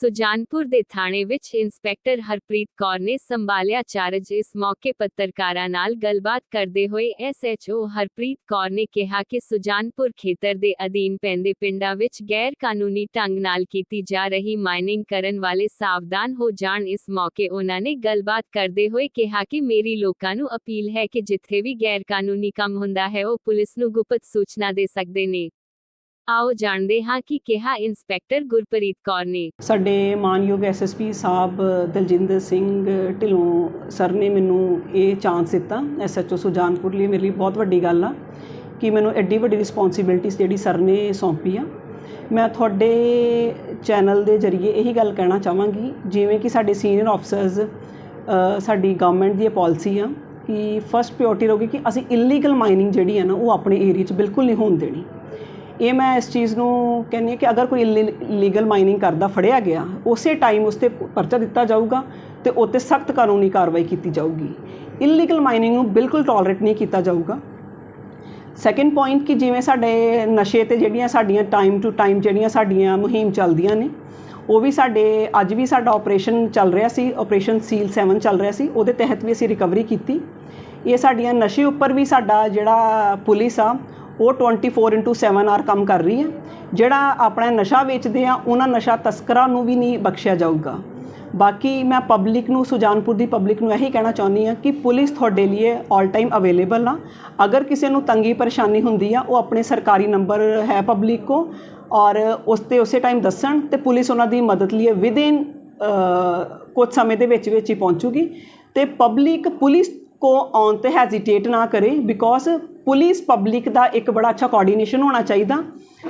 ਸੁਜਾਨਪੁਰ ਦੇ ਥਾਣੇ ਵਿੱਚ ਇੰਸਪੈਕਟਰ ਹਰਪ੍ਰੀਤ ਕੌਰ ਨੇ ਸੰਭਾਲਿਆ ਚਾਰਜ। ਇਸ ਮੌਕੇ ਪੱਤਰਕਾਰਾਂ ਨਾਲ ਗੱਲਬਾਤ ਕਰਦੇ ਹੋਏ ਐਸਐਚਓ ਹਰਪ੍ਰੀਤ ਕੌਰ ਨੇ ਕਿਹਾ ਕਿ ਸੁਜਾਨਪੁਰ ਖੇਤਰ ਦੇ ਅਧੀਨ ਪੈਂਦੇ ਪਿੰਡਾਂ ਵਿੱਚ ਗੈਰ ਕਾਨੂੰਨੀ ਢੰਗ ਨਾਲ ਕੀਤੀ ਜਾ ਰਹੀ ਮਾਈਨਿੰਗ ਕਰਨ ਵਾਲੇ ਸਾਵਧਾਨ ਹੋ ਜਾਣ। ਇਸ ਮੌਕੇ ਉਹਨਾਂ ਨੇ ਗੱਲਬਾਤ ਕਰਦੇ ਹੋਏ ਕਿਹਾ ਕਿ ਮੇਰੀ ਲੋਕਾਂ ਨੂੰ ਅਪੀਲ ਹੈ ਕਿ ਜਿੱਥੇ ਵੀ ਗੈਰ ਕਾਨੂੰਨੀ ਕੰਮ ਹੁੰਦਾ ਹੈ, ਉਹ ਪੁਲਿਸ ਨੂੰ ਗੁਪਤ ਸੂਚਨਾ ਦੇ ਸਕਦੇ ਨੇ। ਆਓ ਜਾਣਦੇ ਹਾਂ ਕਿ ਕਿਹਾ ਇੰਸਪੈਕਟਰ ਗੁਰਪ੍ਰੀਤ ਕੌਰ ਨੇ। ਸਾਡੇ ਮਾਨਯੋਗ ਐਸਐਸਪੀ ਸਾਹਿਬ ਦਲਜਿੰਦਰ ਸਿੰਘ ਢਿੱਲੋਂ ਸਰ ਨੇ ਮੈਨੂੰ ਇਹ ਚਾਂਸ ਦਿੱਤਾ ਐਸਐਚਓ ਸੁਜਾਨਪੁਰ ਲਈ। ਮੇਰੇ ਲਈ ਬਹੁਤ ਵੱਡੀ ਗੱਲ ਆ ਕਿ ਮੈਨੂੰ ਐਡੀ ਵੱਡੀ ਰਿਸਪੌਂਸਿਬਿਲਟੀਜ਼ ਜਿਹੜੀ ਸਰ ਨੇ ਸੌਂਪੀ ਆ। ਮੈਂ ਤੁਹਾਡੇ ਚੈਨਲ ਦੇ ਜ਼ਰੀਏ ਇਹੀ ਗੱਲ ਕਹਿਣਾ ਚਾਹਾਂਗੀ, ਜਿਵੇਂ ਕਿ ਸਾਡੇ ਸੀਨੀਅਰ ਆਫਸਰਸ ਸਾਡੀ ਗਵਰਨਮੈਂਟ ਦੀ ਪਾਲਿਸੀ ਆ ਕਿ ਫਸਟ ਪ੍ਰਾਇੋਰਟੀ ਰਹੂਗੀ ਕਿ ਅਸੀਂ ਇਲੀਗਲ ਮਾਈਨਿੰਗ ਜਿਹੜੀ ਹੈ ਨਾ, ਉਹ ਆਪਣੇ ਏਰੀਆ 'ਚ ਬਿਲਕੁਲ ਨਹੀਂ ਹੋਣ ਦੇਣੀ। ਇਹ ਮੈਂ ਇਸ ਚੀਜ਼ ਨੂੰ ਕਹਿੰਦੀ ਹਾਂ ਕਿ ਅਗਰ ਕੋਈ ਲੀਗਲ ਮਾਈਨਿੰਗ ਕਰਦਾ, ਫੜਿਆ ਗਿਆ, ਉਸੇ ਟਾਈਮ ਉਸ ਤੇ ਪਰਚਾ ਦਿੱਤਾ ਜਾਊਗਾ ਤੇ ਉੱਤੇ ਸਖਤ ਕਾਨੂੰਨੀ ਕਾਰਵਾਈ ਕੀਤੀ ਜਾਊਗੀ। ਇਲੀਗਲ ਮਾਈਨਿੰਗ ਨੂੰ ਬਿਲਕੁਲ ਟੋਲਰੇਟ ਨਹੀਂ ਕੀਤਾ ਜਾਊਗਾ। ਸੈਕੰਡ ਪੁਆਇੰਟ ਕਿ ਜਿਵੇਂ ਸਾਡੇ ਨਸ਼ੇ ਤੇ ਜਿਹੜੀਆਂ ਸਾਡੀਆਂ ਟਾਈਮ ਟੂ ਟਾਈਮ ਜਿਹੜੀਆਂ ਸਾਡੀਆਂ ਮੁਹਿੰਮ ਚੱਲਦੀਆਂ ਨੇ, ਉਹ ਵੀ ਸਾਡੇ, ਅੱਜ ਵੀ ਸਾਡਾ ਆਪਰੇਸ਼ਨ ਚੱਲ ਰਿਹਾ ਸੀ ਆਪਰੇਸ਼ਨ ਸੀਲ 7 ਚੱਲ ਰਿਹਾ ਸੀ, ਉਹਦੇ ਤਹਿਤ ਵੀ ਅਸੀਂ ਰਿਕਵਰੀ ਕੀਤੀ। ਇਹ ਸਾਡੀਆਂ ਨਸ਼ੇ ਉੱਪਰ ਵੀ ਸਾਡਾ ਜਿਹੜਾ ਪੁਲਿਸ ਆ ਉਹ 24/7 ਆਰ ਕੰਮ ਕਰ ਰਹੀ ਹੈ। ਜਿਹੜਾ ਆਪਣਾ ਨਸ਼ਾ ਵੇਚਦੇ ਆ, ਉਹਨਾਂ ਨਸ਼ਾ ਤਸਕਰਾਂ ਨੂੰ ਵੀ ਨਹੀਂ ਬਖਸ਼ਿਆ ਜਾਊਗਾ। ਬਾਕੀ ਮੈਂ ਪਬਲਿਕ ਨੂੰ, ਸੁਜਾਨਪੁਰ ਦੀ ਪਬਲਿਕ ਨੂੰ ਇਹੀ ਕਹਿਣਾ ਚਾਹੁੰਦੀ ਆ ਕਿ ਪੁਲਿਸ ਤੁਹਾਡੇ ਲਈ ਆਲ ਟਾਈਮ ਅਵੇਲੇਬਲ ਆ। ਅਗਰ ਕਿਸੇ ਨੂੰ ਤੰਗੀ ਪਰੇਸ਼ਾਨੀ ਹੁੰਦੀ ਆ, ਉਹ ਆਪਣੇ ਸਰਕਾਰੀ ਨੰਬਰ ਹੈ ਪਬਲਿਕ ਕੋ ਔਰ ਉਸ ਤੇ ਉਸੇ ਟਾਈਮ ਦੱਸਣ ਤੇ ਪੁਲਿਸ ਉਹਨਾਂ ਦੀ ਮਦਦ ਲਈ ਵਿਦਿਨ ਕੁਝ ਸਮੇਂ ਦੇ ਵਿੱਚ ਵਿੱਚ ਹੀ ਪਹੁੰਚੂਗੀ। ਤੇ ਪਬਲਿਕ ਪੁਲਿਸ ਕੋ ਆਉਣ ਤੇ ਹੈਜ਼ਿਟੇਟ ਨਾ ਕਰੇ ਬਿਕੋਜ਼ ਪੁਲਿਸ ਪਬਲਿਕ ਦਾ ਇੱਕ ਬੜਾ ਅੱਛਾ ਕੋਆਰਡੀਨੇਸ਼ਨ ਹੋਣਾ ਚਾਹੀਦਾ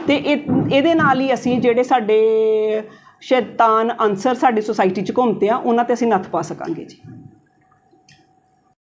ਤੇ ਇਹ, ਇਹਦੇ ਨਾਲ ਹੀ ਅਸੀਂ ਜਿਹੜੇ ਸਾਡੇ ਸ਼ੈਤਾਨ ਅਨਸਰ ਸਾਡੀ ਸੋਸਾਇਟੀ 'ਚ ਘੁੰਮਦੇ ਆ, ਉਹਨਾਂ ਤੇ ਅਸੀਂ ਨੱਥ ਪਾ ਸਕਾਂਗੇ ਜੀ।